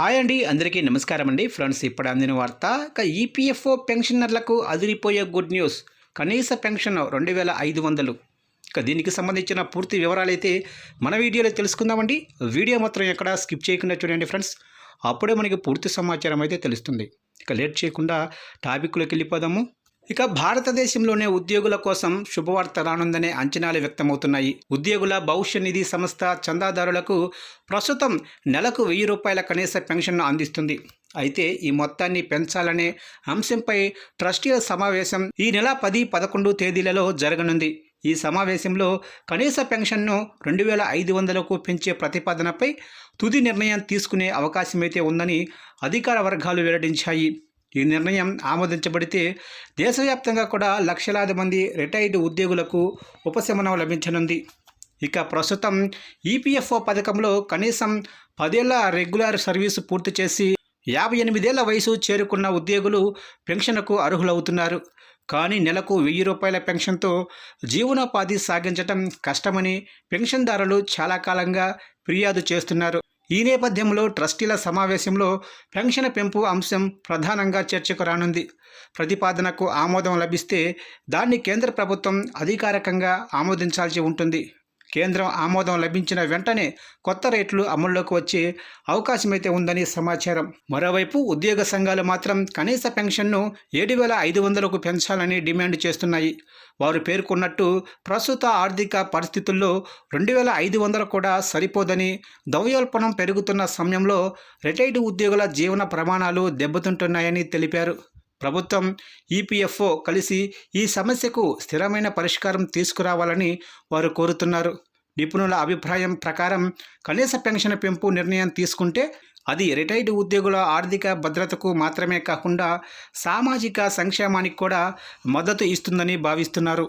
Hi అండి అందరికీ నమస్కారం అండి. ఫ్రెండ్స్ ఇప్పుడు అందిన వార్త ఇక ఈపీఎఫ్ఓ పెన్షనర్లకు అదిరిపోయే గుడ్ న్యూస్. కనీస పెన్షన్ రెండు వేల ఐదు వందలు. ఇక దీనికి సంబంధించిన పూర్తి వివరాలు అయితే మన వీడియోలో తెలుసుకుందామండి. వీడియో మాత్రం ఎక్కడ స్కిప్ చేయకుండా చూడండి ఫ్రెండ్స్. అప్పుడే మనకి పూర్తి సమాచారం అయితే తెలుస్తుంది. ఇక లేట్ చేయకుండా టాపిక్లోకి వెళ్ళిపోదాము. ఇక భారతదేశంలోనే ఉద్యోగుల కోసం శుభవార్త రానుందనే అంచనాలు వ్యక్తమవుతున్నాయి. ఉద్యోగుల భవిష్య నిధి సంస్థ చందాదారులకు ప్రస్తుతం నెలకు వెయ్యి రూపాయల కనీస పెన్షన్ను అందిస్తుంది. అయితే ఈ మొత్తాన్ని పెంచాలనే అంశంపై ట్రస్టీల సమావేశం ఈ నెల పది పదకొండు తేదీలలో జరగనుంది. ఈ సమావేశంలో కనీస పెన్షన్ను రెండు వేల ఐదు వందలకు పెంచే ప్రతిపాదనపై తుది నిర్ణయం తీసుకునే అవకాశమైతే ఉందని అధికార వర్గాలు వెల్లడించాయి. ఈ నిర్ణయం ఆమోదించబడితే దేశవ్యాప్తంగా కూడా లక్షలాది మంది రిటైర్డ్ ఉద్యోగులకు ఉపశమనం లభించనుంది. ఇక ప్రస్తుతం ఈపీఎఫ్ఓ పథకంలో కనీసం పదేళ్ళ రెగ్యులర్ సర్వీసు పూర్తి చేసి యాభై ఎనిమిదేళ్ళ వయసు చేరుకున్న ఉద్యోగులు పెన్షన్కు అర్హులవుతున్నారు. కానీ నెలకు వెయ్యి రూపాయల పెన్షన్తో జీవనోపాధి సాగించటం కష్టమని పెన్షన్దారులు చాలా కాలంగా ఫిర్యాదు చేస్తున్నారు. ఈ నేపథ్యంలో ట్రస్టీల సమావేశంలో పెన్షన్ పెంపు అంశం ప్రధానంగా చర్చకు రానుంది. ప్రతిపాదనకు ఆమోదం లభిస్తే దాన్ని కేంద్ర ప్రభుత్వం అధికారికంగా ఆమోదించాల్సి ఉంటుంది. కేంద్రం ఆమోదం లభించిన వెంటనే కొత్త రేట్లు అమల్లోకి వచ్చే అవకాశమైతే ఉందని సమాచారం. మరోవైపు ఉద్యోగ సంఘాలు మాత్రం కనీస పెన్షన్ను ఏడు వేల ఐదు వందలకు పెంచాలని డిమాండ్ చేస్తున్నాయి. వారు పేర్కొన్నట్టు ప్రస్తుత ఆర్థిక పరిస్థితుల్లో రెండు వేల ఐదు వందలు కూడా సరిపోదని ద్రవ్యోల్పణం పెరుగుతున్న సమయంలో రిటైర్డ్ ఉద్యోగుల జీవన ప్రమాణాలు దెబ్బతింటున్నాయని తెలిపారు. ప్రభుత్వం ఈపీఎఫ్ఓ కలిసి ఈ సమస్యకు స్థిరమైన పరిష్కారం తీసుకురావాలని వారు కోరుతున్నారు. నిపుణుల అభిప్రాయం ప్రకారం కనీస పెన్షన్ పెంపు నిర్ణయం తీసుకుంటే అది రిటైర్డ్ ఉద్యోగుల ఆర్థిక భద్రతకు మాత్రమే కాకుండా సామాజిక సంక్షేమానికి కూడా మద్దతు ఇస్తుందని భావిస్తున్నారు.